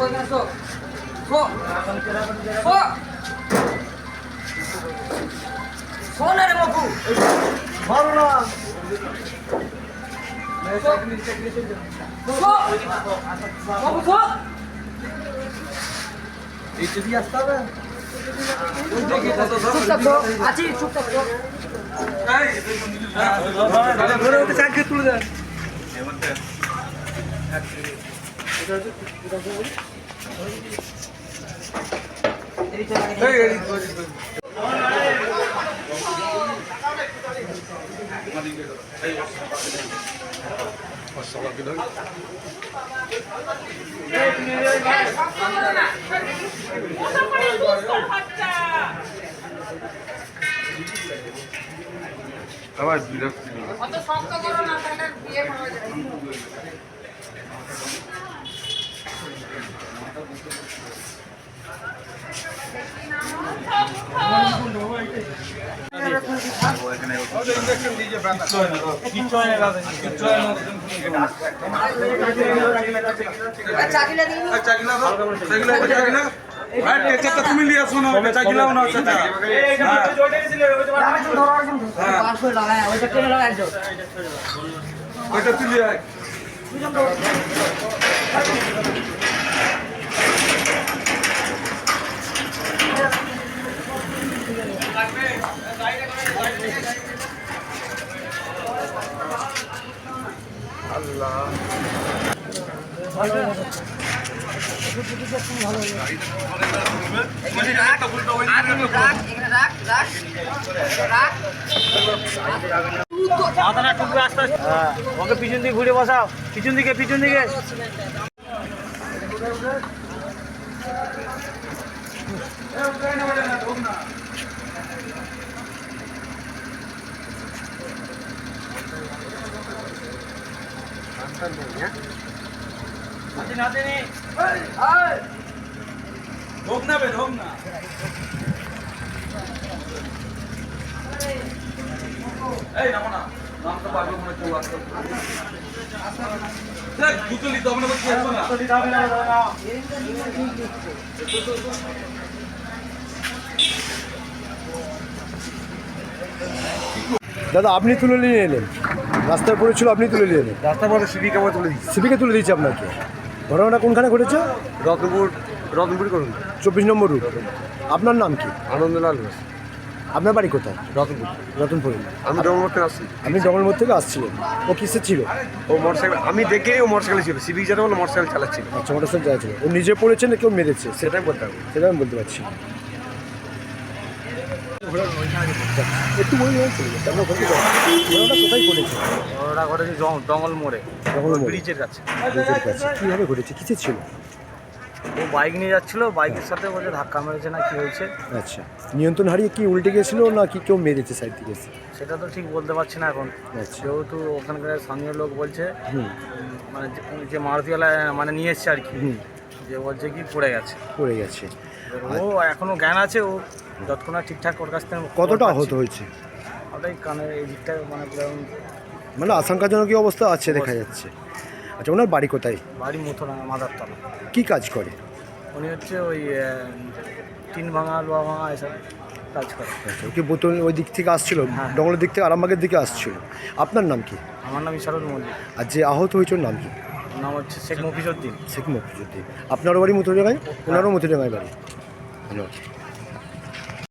Show এখানে show show show show না রে মকু ভালো না শো শো মকু শো এই যদি আসতে হবে আছি চুপচাপ চাকরি তুলে দেন। আবার বিরক্তি। অত শক্ত করো না তাহলে বিয়ে করা তুমি নিয়ে আসো না চাকিলাও না ওইটা টেনে লাগায় একজন ওইটা তুলি আয় রাখ এখানে রাখ রাখ রাখ মাথাটা একটু আস্তে আস্তে হ্যাঁ ওকে পিছন দিকে ঘুরে বসাও। পিছন দিকে পিছন দিকে। ঢোক না বে ঢোক না। এই নামো না। নামতে পারবে মনে কেউ আসতে দেখ দুটো লিতে হবে না বলছি আসো না? দাদা। আপনি তুলে নিয়ে এলেন। রাস্তায় পড়েছিল আপনি তুলে নিয়ে এলেন। রাস্তা পরে তুলে দিচ্ছি। সিপিকে তুলে দিয়েছে আপনাকে। ঘটনাটা কোনখানে ঘটেছে? রতনপুর রতনপুর করুন। চব্বিশ নম্বর রুট। আপনার নাম কি? আনন্দলাল ঘোষ। আপনার বাড়ি কোথায়? রতনপুর রতনপুর। আমি ডবলমোড় থেকে আসছি। আপনি ডবলমোড় থেকে আসছিলেন। ও কিসে ছিল? ও মোটরসাইকেল আমি দেখে ও মোটরসাইকেল ছিল। সিভিক যেতে বলে মোটরসাইকেল চালাচ্ছিল। আচ্ছা মোটরসাইকেল চালাচ্ছিল। ছিল ও নিজে পড়েছে না কেউ মেরেছে? সেটাই বলতে হবে সেটা আমি বলতে পারছি। একটু বলে কোথায় ঘটেছে জঙ্গল মোড়ে জঙ্গল ব্রিজের কাছে নিজের কাছে কীভাবে ঘটেছে কিসে ছিল ও বাইক নিয়ে যাচ্ছিল বাইকের সাথে বলছে ধাক্কা মেরেছে না কি হয়েছে আচ্ছা নিয়ন্ত্রণ হারিয়ে কি উল্টে গেছিল না কি কেউ মেরেছে সাইড থেকে? সেটা তো ঠিক বলতে পারছি না এখন আচ্ছা যেহেতু ওখানকার স্থানীয় লোক বলছে মানে যে- মারুতিওয়ালা মানে নিয়ে এসছে আর কি যে বলছে কি পড়ে গেছে পড়ে গেছে ও এখনও জ্ঞান আছে ও যতক্ষণ ঠিকঠাক ওর কাছ থেকে কতটা আহত হয়েছে? ওটাই কানের এই দিকটা মানে মানে আশঙ্কাজনক অবস্থা আছে দেখা যাচ্ছে। আচ্ছা ওনার বাড়ি কোথায়? বাড়ি মতো না মাদারতলা কি কাজ করে? উনি হচ্ছে ওই টিন ভাঙা লোহা ভাঙা এসব কাজ করে। আচ্ছা ওকে বোতল ওই দিক থেকে আসছিল হ্যাঁ। ডঙ্গলের দিক থেকে আরামবাগের দিকে আসছিল। আপনার নাম কি? আমার নাম ইশারুল মল্লিক। আর যে আহত হয়েছে নাম কি? ওর নাম হচ্ছে শেখ মফিজুদ্দিন শেখ মফিজুদ্দিন আপনারও বাড়ি মথুরাগাঁয় ওনারও মথুরাগাঁয় বাড়ি? Алло.